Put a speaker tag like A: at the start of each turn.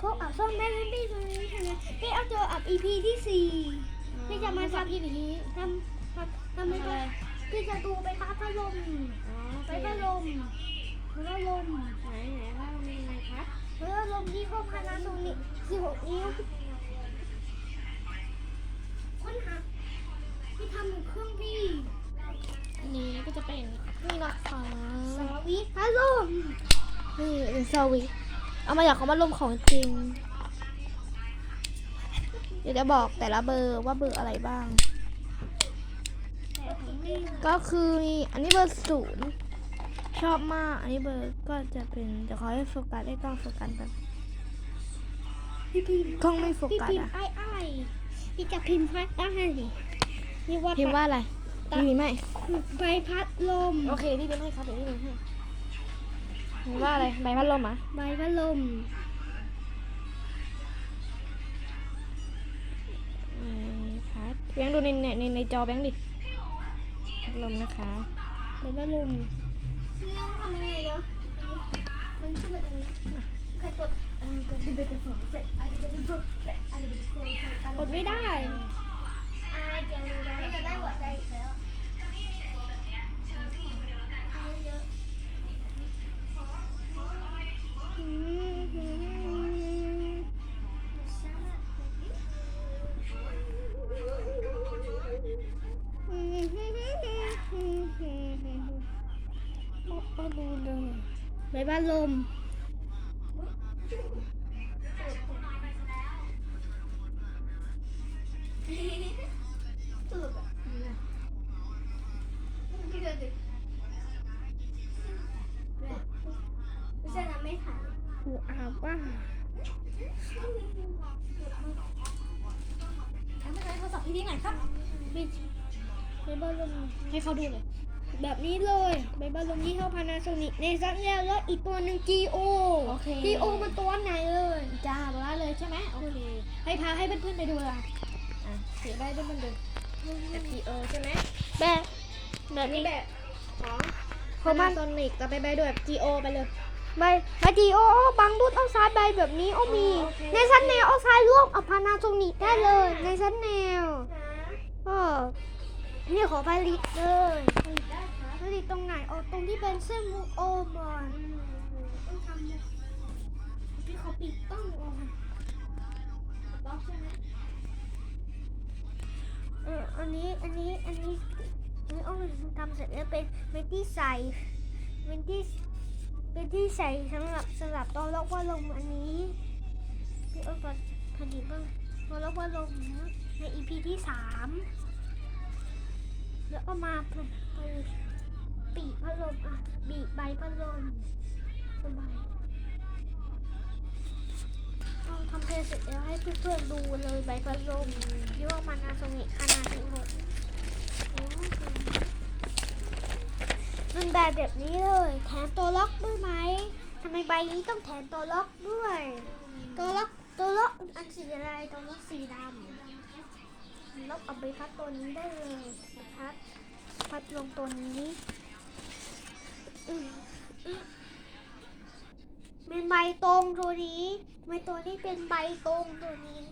A: พวกอับซ่อนแม่เล่นพี่ตรงนี้ใช่ไหมพี่เอาตัวอับ EP ที่สี่พี่จะมาทำ
B: พี่
A: ทำทำทำไม่ได้พี่จะดูไปพัดพัดลม
B: อ๋อ
A: ไปพัดลมพัดลม
B: ไหนไหนว่ามันยังไงครับ
A: พัดลมที่ห้องพานาโซนิก16นิ้วค้นหาพี่ทำเครื่องพี่
B: อันนี้ก็จะเป็นนี่นะคะ
A: สวิตพัดลม
B: นี่เป็นสวิต เอามาจากของพัดลมของจริง เดี๋ยวจะบอกแต่ละเบอร์ว่าเบอร์อะไรบ้าง
A: แต่ของพี่
B: ก็คือมีอันนี้เบอร์ศูนย์ชอบมาก อันนี้เบอร์ก็จะเป็นเดี๋ยวขอให้โฟกัสได้ต้องโฟกัสแบบ
A: พี่พิมพ์
B: กล้องไม่โฟ
A: พี่
B: กัส
A: พิมพ์
B: อะ
A: ไอ้ไอ้พี่จะพิมพ์พัดได้นี่ว่า
B: พิมพ์ว่าอะไรพี่พิมพ์ไม่
A: ใบพัดลม
B: โอเคพี่พิมพ์ให้ครับเดี๋ยวพี่พิมพ์ให้พิ มพ์ว่าอะไรใบพัดลมเหรอะ
A: ใบพัดลม
B: พัดแบงค์ดูในในในในจอแบงค์ดิพัดลมนะคะ
A: ใบพัดลมนี่ต้องทำยังไงเนาะมันขึ้นมาตรงนี้ใครกดอ่ากดที่เป็นสองเสร็จอันนี้จะเป็นพวกเสร็จอันนี้เป็นโซ่
B: กดไม่ได้
A: อ่าเดี๋ยวดูได้จะได้หัวใจ บบ้านลม ไม่ใช่นะไม่ถ่าย
B: หูอาบว่า
A: ทำให้โทรศัพท์พี่ที่ไหนครับไม่ใบบ้านลม
B: ให้เขาดูเลย
A: แบบนี้เลยใบบ้านลมยี่ห้อพานาโซนิกในซันแล้วแล้วอีกตัวหนึ่ง GO
B: โอเค
A: GO มันตัวไหนเลย
B: จ้าบอกว่าเลยใช่ไหมโอเค ให้พาให้เพื่อนๆไปดูเลยอะอะเสียได้ด้วยมันดูแบบ PO ใช่ไหม
A: แบบแบบ
B: นี่
A: นี้
B: แบบของ
A: เพราะมัน
B: โซนิกต่อไปไปดูแบบ GO ไปเลย
A: ใบใบ GO บางรุ่นเอาซ้ายใบแบบนี้เอามี
B: โอเค
A: ในซันแนวเอาซ้ายร่วมเอาพานาโซนิกได้เลย ในซันแนว ก็ นี่ขอผลิตเลยผลิตตรงไหนเอาตรงที่เป็นเส้นมุกโอมอนต้องทำเนี่ยพี่ขอปิดต้องก่อน
B: ต้องใช่ไหม
A: เอออันนี้อันนี้อันนี้อันนี้อ้อมทำเสร็จแล้วเป็นเป็นที่ใส่เป็นที่เป็นที่ใส่สำหรับสำหรับตอนล็อกว่าลมอันนี้พี่อ้อมผลิตบ้างตอนล็อกว่าลมในอีพีที่สาม ก็มาปีกพัดลมอะบีบใบพัดลมสบายเอาทำเพลงเสร็จแล้วให้เพื่อนๆดูเลยใบพัดลมยี่ห้อมานาโซนิขนาดที่หกมันแบบแบบนี้เลย แถมตัวล็อกด้วยไหมทำไมใบนี้ต้องแถมตัวล็อกด้วย ตัวล็อกตัวล็อกอันสีอะไรตัวล็อกสีดำล็อกเอาไปพัดตัวนี้ได้เลยพัด พัดลงตัวนี้เป็นใบตรงตัวนี้ใบตัวนี้เป็นใบตรงตัวนี้